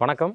வணக்கம்.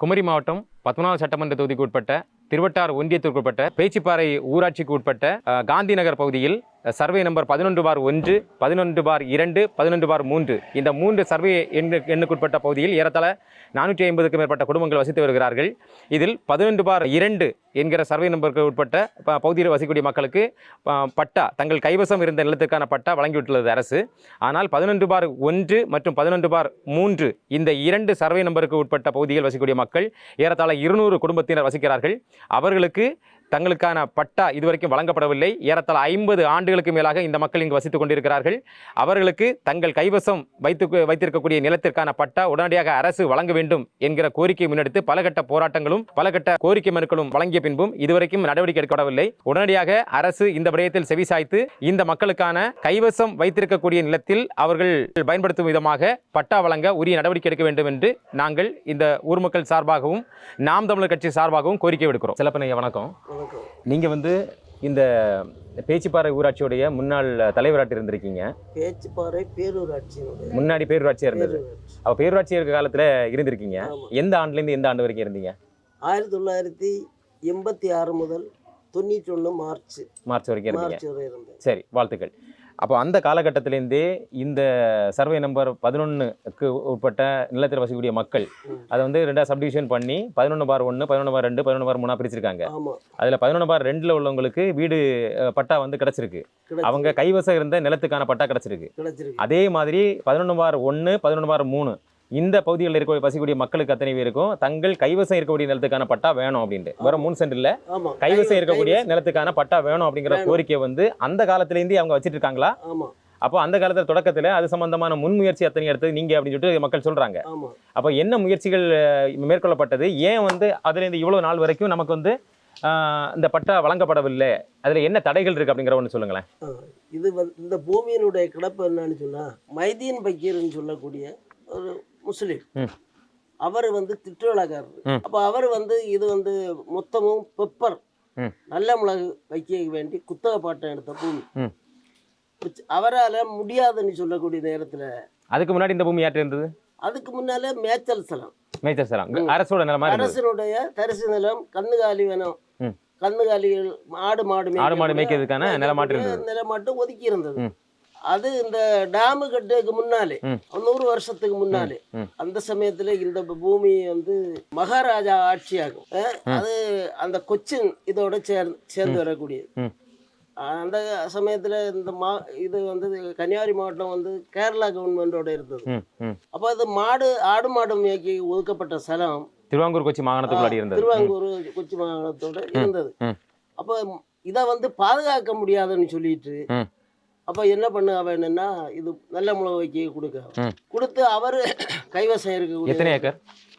குமரி மாவட்டம் பத்மநாப சட்டமன்ற தொகுதிக்கு உட்பட்ட திருவட்டார் ஒன்றியத்திற்கு உட்பட்ட பேச்சிப்பாறை ஊராட்சிக்கு உட்பட்ட காந்தி நகர் பகுதியில் சர்வே நம்பர் பதினொன்று பார் ஒன்று பதினொன்று பார் இரண்டு பதினொன்று பார் மூன்று. இந்த மூன்று சர்வே எண்ணு எண்ணுக்குட்பட்ட பகுதியில் ஏறத்தாழ நானூற்றி ஐம்பதுக்கும் மேற்பட்ட குடும்பங்கள் வசித்து வருகிறார்கள். இதில் பதினொன்று பார் இரண்டு என்கிற சர்வே நம்பருக்கு உட்பட்ட ப- பகுதியில் வசிக்கக்கூடிய மக்களுக்கு பட்டா தங்கள் கைவசம் இருந்த நிலத்திற்கான பட்டா வழங்கிவிட்டுள்ளது அரசு. ஆனால் பதினொன்று பார் ஒன்று மற்றும் பதினொன்று பார் மூன்று இந்த இரண்டு சர்வே நம்பருக்கு உட்பட்ட பகுதியில் வசிக்கக்கூடிய மக்கள் ஏறத்தாழ இருநூறு குடும்பத்தினர் வசிக்கிறார்கள். அவர்களுக்கு தங்களுக்கான பட்டா இதுவரைக்கும் வழங்கப்படவில்லை. ஏறத்தாழ ஐம்பது ஆண்டுகளுக்கு மேலாக இந்த மக்கள் இங்கு வசித்துக் கொண்டிருக்கிறார்கள். அவர்களுக்கு தங்கள் கைவசம் வைத்து வைத்திருக்கக்கூடிய நிலத்திற்கான பட்டா உடனடியாக அரசு வழங்க வேண்டும் என்கிற கோரிக்கை முன்னெடுத்து பலகட்ட போராட்டங்களும் பலகட்ட கோரிக்கை மனுக்களும் வழங்கிய பின்பும் இதுவரைக்கும் நடவடிக்கை எடுக்கப்படவில்லை. உடனடியாக அரசு இந்த விடயத்தில் செவிசாய்த்து இந்த மக்களுக்கான கைவசம் வைத்திருக்கக்கூடிய நிலத்தில் அவர்கள் பயன்படுத்தும் விதமாக பட்டா வழங்க உரிய நடவடிக்கை எடுக்க வேண்டும் என்று நாங்கள் இந்த ஊர் மக்கள் சார்பாகவும் நாம் தமிழர் கட்சி சார்பாகவும் கோரிக்கை விடுக்கிறோம். சிலப்பனைய வணக்கம். நீங்கள் வந்து இந்த பேச்சிப்பாறை ஊராட்சியுடைய முன்னாள் தலைவராட்டு இருந்திருக்கீங்க. பேச்சுப்பாறை பேரூராட்சியினுடைய முன்னாடி பேரூராட்சியாக இருந்தது. பேரூராட்சி. அப்போ பேரூராட்சி இருக்க காலத்தில் இருந்திருக்கீங்க. எந்த ஆண்டுலேருந்து எந்த ஆண்டு வரைக்கும் இருந்தீங்க? ஆயிரத்தி தொள்ளாயிரத்தி எண்பத்தி ஆறு முதல் தொண்ணூற்றி ஒன்று மார்ச் மார்ச் வரைக்கும் இருந்தீங்க சரி வாழ்த்துக்கள். அப்போ அந்த காலகட்டத்திலேருந்தே இந்த சர்வே நம்பர் பதினொன்றுக்கு உட்பட்ட நிலத்தில் வசிக்கக்கூடிய மக்கள். அதை வந்து ரெண்டாக சப்டிவிஷன் பண்ணி பதினொன்று பார் ஒன்று பதினொன்று பார் ரெண்டு பதினொன்று பார் மூணாக பிரிச்சிருக்காங்க. அதில் பதினொன்று பார் ரெண்டில் உள்ளவங்களுக்கு வீடு பட்டா வந்து கிடச்சிருக்கு. கிடைச்சி அவங்க கைவசம் இருந்த நிலத்துக்கான பட்டா கிடச்சிருக்கு. கிடைச்சிருக்கு. அதே மாதிரி பதினொன்று பார் ஒன்று பதினொன்று பார் மூணு இந்த பகுதிகளில் இருக்க வசிக்கக்கூடிய மக்களுக்கு அத்தனை பேருக்கும் தங்கள் கைவசம் இருக்கக்கூடிய நிலத்துக்கான பட்டா வேணும் அப்படின்ட்டு. வர மூணு சென்டில் ஆமாம் கைவசம் இருக்கக்கூடிய நிலத்துக்கான பட்டா வேணும் அப்படிங்கிற. கோரிக்கை வந்து அந்த காலத்திலேருந்தே அவங்க வச்சிட்டு இருக்காங்களா அப்போ அந்த காலத்துல தொடக்கத்துல அது சம்பந்தமான முன்முயற்சி அத்தனை எடுத்தது நீங்க அப்படின்னு சொல்லிட்டு மக்கள் சொல்றாங்க. அப்போ என்ன முயற்சிகள் மேற்கொள்ளப்பட்டது? ஏன் வந்து அதுல இருந்து இவ்வளவு நாள் வரைக்கும் நமக்கு வந்து இந்த பட்டா வழங்கப்படவில்லை? அதுல என்ன தடைகள் இருக்கு அப்படிங்கிற ஒன்று சொல்லுங்களேன். இது இந்த பூமியினுடைய கிடப்பு என்னன்னு சொன்னால் மைதீன் பக்கீர்னு சொல்லக்கூடிய ஒரு முஸ்லீம். அவர் வந்து திருநகர் அப்ப அவர் வந்து இது வந்து மொத்தமும் பெப்பர் நல்ல மிளகு வைக்க வேண்டி குத்தக பாட்டம் எடுத்த பூமி. அவரால் முடியாதுன்னு சொல்லக்கூடிய நேரத்தில் அதுக்கு முன்னாடி இந்த பூமி யார்கிட்ட இருந்தது? அதுக்கு முன்னால மேய்ச்சல் சலம். மேய்ச்சல் சலம். அரசோட நிலம் அரசனுடைய தரிசு நிலம் கண்ணுகாலி வேணும். கண்ணுகாலிகள் மாடு மாடு மாடு மாடு மேய்க்கிறதுக்கான நிலமாட்டு நிலமாட்டு ஒதுக்கி இருந்தது. அது இந்த டேமு கட்டுறதுக்கு முன்னாலே. நூறு வருஷத்துக்கு முன்னாலே. அந்த சமயத்துல இந்த பூமி வந்து மகாராஜா ஆட்சியாகும். அது அந்த கொச்சின் இதோட சேர்ந்து சேர்ந்து வரக்கூடியது. அந்த சமயத்துல இந்த மா இது வந்து கன்னியாகுமரி மாவட்டம் வந்து கேரளா கவர்மெண்டோட இருந்தது. அப்போ அது மாடு ஆடு மாடு மேய்க்கி ஒதுக்கப்பட்ட ஸ்தலம் திருவாங்கூர் கொச்சி மாகாணத்துக்குள்ளாடி இருந்தது. திருவாங்கூர் கொச்சி மாகாணத்தோட இருந்தது. அப்போ இதை வந்து பாதுகாக்க முடியாதுன்னு சொல்லிட்டு. அப்போ என்ன பண்ண என்னன்னா இது நல்ல மிளகு வைக்க கொடுக்க. கொடுத்து அவர் கைவசம் இருக்கக்கூடிய எத்தனை ஏக்கர்?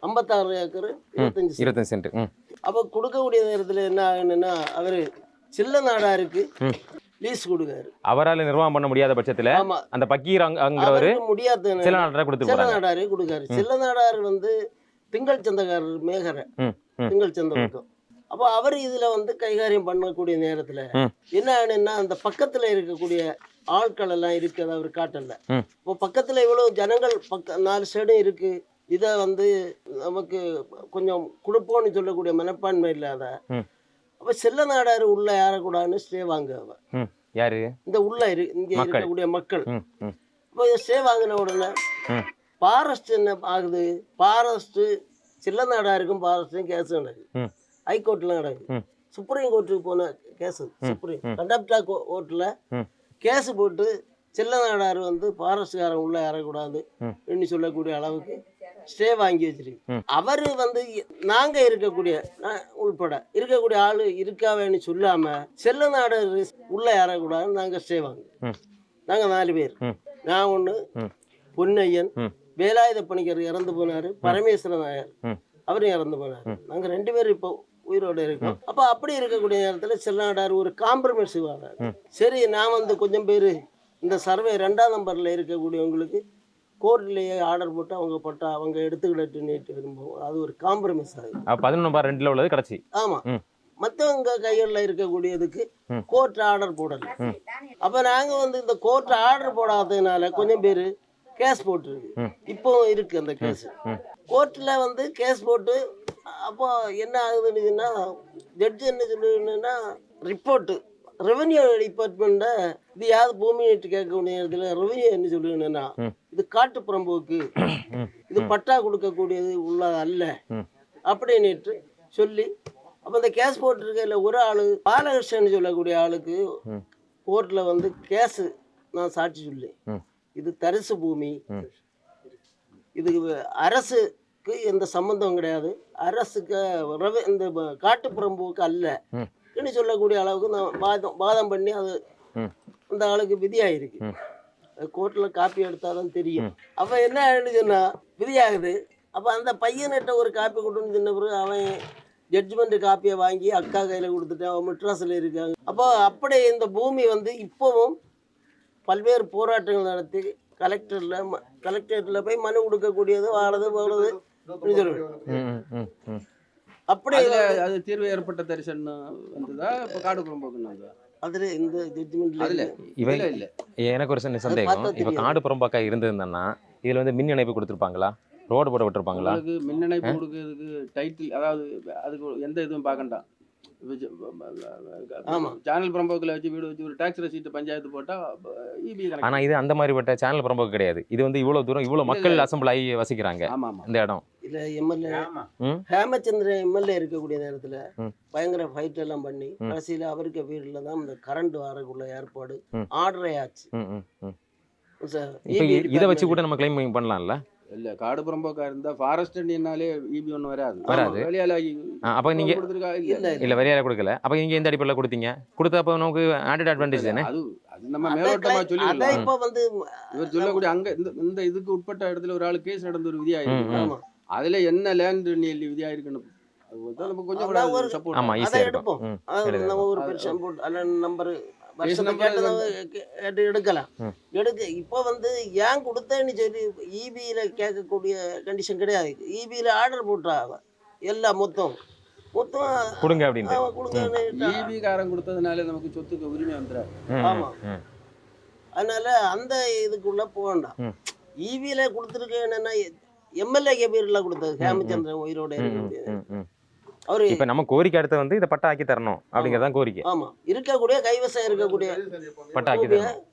ஐம்பத்தாறு ஏக்கர் இருபத்தஞ்சு. இருபத்தஞ்சு சென்ட் அப்போ கொடுக்கக்கூடிய நேரத்தில் என்ன ஆகுதுன்னா அவர் சில்ல நாடாருக்கு ம். லீஸ் கொடுக்காரு. அவரால் நிர்வாகம் பண்ண முடியாத பட்சத்துல அந்த பக்கீர் அங்க- அங்கிறவரு முடியாத சில நாட்டை கொடுத்து சில்ல போறாங்க. நாடாரு கொடுக்காரு. சில்ல நாடார் வந்து திங்கள் சந்தக்காரர் மேகரை. திங்கள் சந்த பக்கம் அப்போ அவர் இதுல வந்து கைகாரியம் பண்ணக்கூடிய நேரத்துல. என்ன ஆகுதுன்னா அந்த பக்கத்துல இருக்கக்கூடிய ஆட்கள் எல்லாம் இருக்கு அதை அவர் காட்டல. இப்போ பக்கத்துல இவ்வளவு ஜனங்கள் பக்க நாலு சைடும் இருக்கு. இதை வந்து நமக்கு கொஞ்சம் கொடுப்போம்னு சொல்லக்கூடிய மனப்பான்மை இல்லாத. அப்போ செல்ல நாடாரு உள்ள ஏறக்கூடாதுன்னு ஸ்டே வாங்க யாரு? இந்த உள்ள இரு இங்க. இருக்கக்கூடிய மக்கள். இப்போ ஸ்டே வாங்கின உடனே ஃபாரஸ்ட் என்ன ஆகுது? ஃபாரஸ்ட்டு சில்ல நாடாருக்கும் ஃபாரஸ்ட்டும் கேஸ் நடக்குது. ஹைகோர்ட்டில் நடக்குது ம். சுப்ரீம் கோர்ட்டுக்கு போன கேஸ் சுப்ரீம். கண்டப்டா கோர்ட்டில். கேஸ் போட்டு செல்ல நாடார் வந்து ஃபாரஸ்ட்காரன் உள்ள ஏறக்கூடாது. என்று சொல்லக்கூடிய அளவுக்கு ஸ்டே வாங்கி வச்சிருக்கு. அவர் வந்து நாங்க இருக்கக்கூடிய உள்பட இருக்கக்கூடிய ஆளு இருக்காவேன்னு சொல்லாம செல்ல நாடார் உள்ள ஏறக்கூடாதுன்னு நாங்க ஸ்டே வாங்க ம். நாங்க நாலு பேர். நான் ஒன்று. பொன்னையன். வேலாயுத பணிக்கர் இறந்து போனாரு பரமேஸ்வரன் நாயர். அவரும் இறந்து போனார் நாங்க ரெண்டு பேரும் இப்போ உயிரோட இருக்கோம். அப்போ அப்படி இருக்கக்கூடிய நேரத்தில் செல்லாடார் ஒரு காம்ப்ரமைஸ் வாடார் ம். சரி நான் வந்து கொஞ்சம் பேர் இந்த சர்வே ரெண்டாம் நம்பரில் இருக்கக்கூடியவங்களுக்கு கோர்ட்லேயே ஆர்டர் போட்டு அவங்க பட்டா அவங்க எடுத்துக்கிடட்டுன்னுட்டு விரும்புவோம் அது ஒரு காம்ப்ரமைஸ் ஆகுது. பதினொன்று பார் ரெண்டுல உள்ளது கடைசி. ஆமாம். மற்றவங்க கைகளில் இருக்கக்கூடியதுக்கு. கோர்ட் ஆர்டர் போடலை. அப்போ நாங்கள் வந்து இந்த கோர்ட் ஆர்டர் போடாததுனால கொஞ்சம் பேர் கேஸ் போட்டிருக்கு. இப்போ இருக்கு அந்த கேஸ். கோர்ட்டில் வந்து கேஸ் போட்டு அப்போ என்ன ஆகுதுன்னா ஜட்ஜு என்ன சொல்லுன்னா ரிப்போர்ட்டு ரெவென்யூ டிபார்ட்மெண்ட்டை இது யாவது பூமி நீட்டு கேட்கக்கூடிய இடத்துல ரெவென்யூ என்ன சொல்லுங்கன்னா ம். இது காட்டு புறம்போக்கு ம். இது பட்டா கொடுக்கக்கூடியது உள்ள அல்ல. அப்படின்னுட்டு சொல்லி அப்போ இந்த கேஸ் போட்டிருக்கையில் ஒரு ஆள் பாலகிருஷ்ணன் சொல்லக்கூடிய ஆளுக்கு. கோர்ட்டில் வந்து கேஸு நான் சாட்சி சொல்லி. இது தரிசு பூமி. இது அரசுக்கு எந்த சம்பந்தம் கிடையாது. அரசுக்கு இந்த காட்டுப்புறம்போக்கு அல்ல. ன்னு சொல்லக்கூடிய அளவுக்கு நான் வாதம் வாதம் பண்ணி அது. அந்த ஆளுக்கு விதியாயிருக்கு. கோர்ட்டில் காப்பி எடுத்தாதான் தெரியும். அப்போ என்ன ஆயிடுச்சுன்னா விதியாகுது. அப்போ அந்த பையன்கிட்ட ஒரு காப்பி கொண்டு சொன்ன பிறகு அவன் ஜட்ஜ்மெண்ட் காப்பியை வாங்கி அக்கா கையில் கொடுத்துட்டு அவன் மெட்ராஸில் இருக்காங்க. அப்போ அப்படி இந்த பூமி வந்து இப்போவும் பல்வேறு போராட்டங்கள் நடத்தி கலெக்டரில் கலெக்டரேட்டில் போய் மனு கொடுக்கக்கூடியது வாழது போகிறது அப்படி அது தீர்வு ஏற்பட்ட தரிசனம் வந்ததா? இப்ப காடு அதில் இந்த இவன் இதுல இல்ல. எனக்கு ஒரு சின்ன சந்தேகம். இப்போ. காடு புறம்பாக்கா இருந்திருந்தேன்னா இதுல வந்து மின் இணைப்பு கொடுத்துருப்பாங்களா? ரோடு போட விட்டுருப்பாங்களா? உங்களுக்கு மின்னணைப்பு கொடுக்கறதுக்கு டைட்டில் அதாவது அதுக்கு எந்த இதுவும் பார்க்கண்டாம் ஆமா. சேனல் புறம்போக்கில் வச்சு வீடு வச்சு ஒரு டாக்ஸ் ரசீட்டு பஞ்சாயத்து போட்டா இபி ஆனா இது அந்த மாதிரிப்பட்ட சேனல் புறம்போக்கு கிடையாது. இது வந்து இவ்வளவு தூரம் இவ்வளவு மக்கள் அசம்பிள் ஆகி வசிக்கிறாங்க இந்த இடம். இல்லை எம்எல்ஏ. ஹேமச்சந்திரன் எம்எல்ஏ இருக்கக்கூடிய நேரத்தில். பயங்கர ஃபைட் எல்லாம் பண்ணி. கடைசியில் அவருக்கு வீட்டில் தான் இந்த கரண்ட் வரக்குள்ள ஏற்பாடு. ஆர்டரே ஆச்சு. EB இதை வச்சு. கூட நம்ம கிளைம் பண்ணலாம்ல? இல்ல காடு புறம்போக்கா இருந்தா ஃபாரஸ்ட் என்னாலே இபி ஒன்றும் வராது. வராது. வெளியால ஆ, அப்ப நீங்க கொடுத்துருக்கா? இல்ல இல்ல வரியால கொடுக்கல. அப்ப நீங்க எந்த அடிப்படையில் கொடுத்தீங்க? கொடுத்தப்ப நமக்கு ஆடட் அட்வான்டேஜ் தானே? அது அது நம்ம மேலோட்டமா சொல்லி இப்போ வந்து இவர் சொல்லக்கூடிய அங்க இந்த இந்த இதுக்கு உட்பட்ட இடத்துல ஒரு ஆளு கேஸ் நடந்த ஒரு விதியா இருக்கு. அதுல என்ன லேண்ட் நீலி விதியா இருக்குன்னு நம்ம கொஞ்சம் கூட சப்போர்ட் எடுப்போம். நம்ம ஒரு போட்டு அல்ல நம்பர் கேட்டு எடுக்கலாம். எடுக்க இப்போ வந்து ஏன் கொடுத்தேன்னு சொல்லி இபியில் கேட்கக்கூடிய கண்டிஷன் கிடையாது. இபியில் ஆர்டர் போட்டா அவ. எல்லாம் மொத்தம். மொத்தம் கொடுங்க இபி காரன் கொடுத்ததுனால நமக்கு சொத்துக்கு உரிமை வந்துடாது. அதனால அந்த இதுக்குள்ள போக வேண்டாம். ம். இவியில கொடுத்துருக்கு என்னன்னா எம்எல்ஏ பேர்ல கொடுத்தது ஹேமச்சந்திரன் உயிரோட. அவரு இப்ப நம்ம கோரிக்கை அடுத்து வந்து இதை பட்டா ஆக்கி தரணும் அப்படிங்கறதான் கோரிக்கை. ஆமா. இருக்கக்கூடிய கைவசம் இருக்கக்கூடிய பட்டா ஆக்கி தரணும்.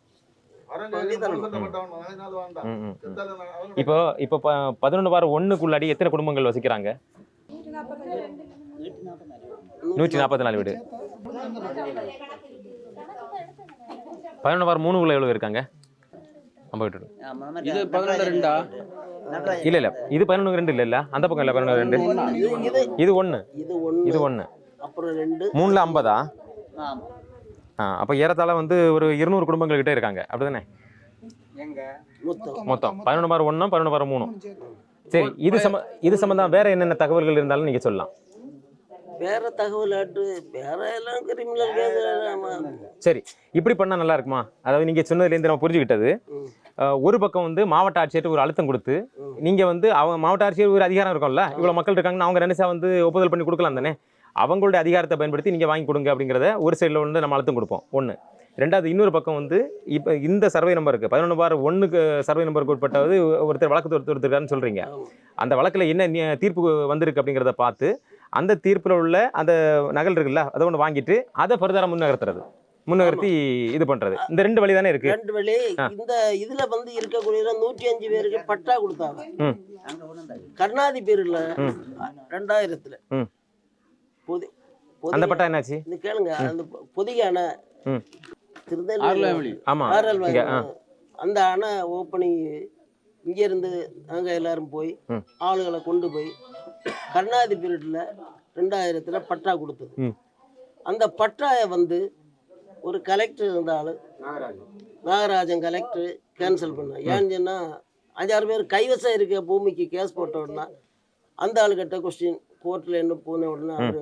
இப்போ இப்போ ப- பதினொன்று வாரம் ஒண்ணுக்குள்ளாடி எத்தனை குடும்பங்கள் வசிக்கிறாங்க? நூற்றி நாற்பத்தி நாலு வீடு. பதினொன்று வாரம் மூணுக்குள்ள எவ்வளவு இருக்காங்க? வீட்டு இது பதினொன்று ரெண்டா? இல்ல இல்ல. இது பதினொன்று ரெண்டு இல்ல இல்ல. அந்த பக்கம் இல்ல பதினொன்று ரெண்டு. இது இது இது ஒண்ணு. இது ஒண்ணு. இது ஒண்ணு. அப்புறம் ரெண்டு. மூணுல ஐம்பதா? ஆ அப்ப ஏறத்தாழ வந்து ஒரு இருநூறு குடும்பங்கள் கிட்ட இருக்காங்க. அப்படிதானே? மொத்தம். மொத்தம். பதினொன்று பார் ஒன்றும் பதினொன்று பார் மூணும் சரி இது சம இது சம்பந்தம் வேற என்னென்ன தகவல்கள் இருந்தாலும் நீங்க சொல்லலாம். வேற தகவல் ஆட்டு வேற எல்லாம் கிரிமினல் கேஸ் சரி இப்படி பண்ணா நல்லா இருக்குமா? அதாவது நீங்க சொன்னதுலேருந்து நம்ம புரிஞ்சுக்கிட்டது. ஒரு பக்கம் வந்து மாவட்ட ஆட்சியர்கிட்ட ஒரு அழுத்தம் கொடுத்து. நீங்க வந்து அவங்க மாவட்ட ஆட்சியர் ஒரு அதிகாரம் இருக்கும்ல இவ்வளவு மக்கள் இருக்காங்கன்னு அவங்க நினைச்சா வந்து ஒப்புதல் பண்ணி கொடுக்கலாம் தானே? அவங்களுடைய அதிகாரத்தை பயன்படுத்தி நீங்க வாங்கி கொடுங்க அப்படிங்கிறத ஒரு சைடில் வந்து நம்ம அழுத்தம் கொடுப்போம். ஒன்று ரெண்டாவது இன்னொரு பக்கம் வந்து இப்போ இந்த சர்வே நம்பருக்கு பதினொன்று பார் ஒன்றுக்கு சர்வே நம்பருக்கு உட்பட்டது ஒருத்தர் வழக்கு தொடுத்து இருக்காருன்னு சொல்றீங்க. ஆமா. அந்த வழக்கில் என்ன நி- தீர்ப்பு வந்திருக்கு அப்படிங்கிறத பார்த்து அந்த தீர்ப்பில் உள்ள அந்த நகல் இருக்குல்ல அதை ஒன்று வாங்கிட்டு அதை ஃபர்தராக முன்னகர்த்துறது. முன்னகர்த்தி இது பண்றது. இந்த ரெண்டு வழி தானே இருக்கு? ரெண்டு வழி. இந்த இதுல வந்து இருக்கக்கூடிய நூற்றி அஞ்சு பேருக்கு பட்டா கொடுத்தாங்க. கருணாதி பேர்ல. ரெண்டாயிரத்துல. பொதி அந்த பட்டா என்னாச்சு? இது கேளுங்க அந்த பொ- பொதிகை அணை ம். திருநெல்வேலி ஆமா. அந்த அணை ஓப்பனிங் இங்க இருந்து நாங்க எல்லாரும் போய். ஆளுகளை கொண்டு போய் கருணாதி பீரியட்ல ரெண்டாயிரத்துல பட்டா கொடுத்தது. அந்த பட்டாயை வந்து ஒரு கலெக்டர் இருந்த ஆளு நாகராஜன் கலெக்டர் கேன்சல் பண்ண ஏன்னு சொன்னா அஞ்சாறு பேர் கைவசம் இருக்க பூமிக்கு கேஸ் போட்ட உடனே அந்த ஆளுகிட்ட கொஸ்டின் கோர்ட்டில் என்ன போன உடனே அவர்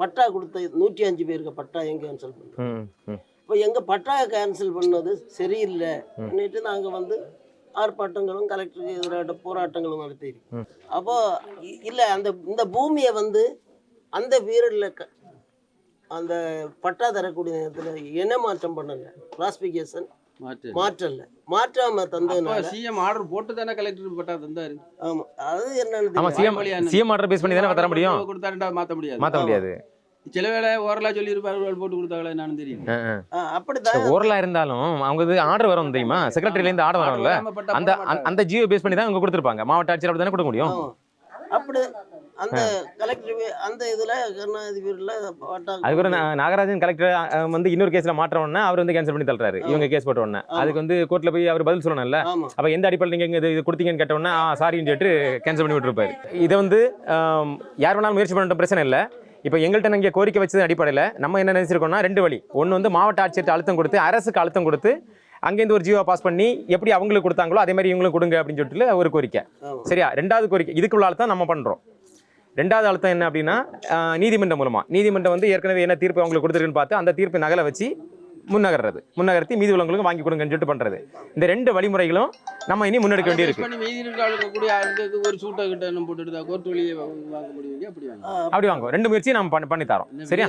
பட்டா கொடுத்த நூற்றி அஞ்சு பேருக்கு பட்டா ஏன் கேன்சல் பண்ண இப்போ எங்கள் பட்டா கேன்சல் பண்ணது சரியில்லை. நாங்கள் வந்து ஆர்ப்பாட்டங்களும் கலெக்டருக்கு எதிராக போராட்டங்களும் நடத்தியிருக்கோம் ம். அப்போ இ- இல்லை அந்த இந்த பூமியை வந்து அந்த பீரியடில் க அந்த பட்டா தரக்கூடிய நேரத்தில் இனமாற்றம் பண்ணல? கிளாசிஃபிகேஷன் மாற்று மாற்றல. மாற்றாம தந்ததுனால சிஎம் ஆர்டர் போட்டு தானே கலெக்டர் பட்டா தந்தாரு. ஆமா அது என்ன? சிஎம் ஆர்டர் பேஸ் பண்ணி தானே தர முடியும்? கொடுத்தாருண்டா மாத்த முடியாது. மாற்ற முடியாது. சில வேளை ஓரலா சொல்லி இருப்பாரு போட்டு கொடுத்தாங்களா என்னன்னு தெரியும் அப்படிதான். ஓரலா இருந்தாலும் அவங்க இது ஆர்டர் வரும் தெரியுமா? செக்ரட்டரியில இருந்து ஆர்டர் வரும்ல? அந்த. அந்த ஜியோ பேஸ் பண்ணி தான் அவங்க கொடுத்துருப்பாங்க. மாவட்ட ஆட்சியர் அப்படி தானே கொடுக்க முடியும். அப்படி அந்த கலெக்டர் அந்த இதுல கருணாதிபதியில பட்டா அதுக்கு நா- நாகராஜன் கலெக்டர் வந்து இன்னொரு கேஸ்ல மாற்றணும்னா அவர் வந்து கேன்சல் பண்ணி தள்ளுறாரு. இவங்க கேஸ் போட்ட உடனே. அதுக்கு வந்து கோர்ட்ல போய் அவர் பதில் சொல்லணும்ல? அப்ப எந்த அடிப்படையில் நீங்க இது இது கொடுத்தீங்கன்னு கேட்ட உடனே சாரின்னு சொல்லிட்டு கேன்சல் பண்ணி விட்டுருப்பாரு. இதை வந்து யார் வேணாலும் முயற்சி பண்ணட்டும் பிரச்சனை இல்லை. இப்போ எங்கள்கிட்ட இங்கே கோரிக்கை வச்சது அடிப்படையில் நம்ம என்ன நினைச்சிருக்கோம்னா ரெண்டு வழி. ஒன்று வந்து மாவட்ட ஆட்சியர்கிட்ட அழுத்தம் கொடுத்து அரசுக்கு அழுத்தம் கொடுத்து அங்கேருந்து ஒரு ஜியோ பாஸ் பண்ணி எப்படி அவங்களுக்கு கொடுத்தாங்களோ அதே மாதிரி இவங்களும் கொடுங்க அப்படின்னு சொல்லிட்டு ஒரு கோரிக்கை. சரியா? ரெண்டாவது கோரிக்கை. இதுக்குள்ள அழுத்தம் நம்ம பண்ணுறோம் ரெண்டாவது அழுத்தம் என்ன அப்படின்னா நீதிமன்றம் மூலமா. நீதிமன்றம் வந்து ஏற்கனவே என்ன தீர்ப்பு அவங்களுக்கு கொடுத்துருக்குன்னு பார்த்து அந்த தீர்ப்பு நகலை வச்சு முன்னகர்றது. முன்னகர்த்தி மீதி உள்ளவங்களுக்கும் வாங்கி கொடுங்கன்னு சொல்லிட்டு பண்றது. இந்த ரெண்டு வழிமுறைகளும் நம்ம இனி முன்னெடுக்க வேண்டியிருக்கு. அப்படி வாங்க. ரெண்டு முயற்சியும் நம்ம பண்ணி பண்ணி தரோம். சரியா?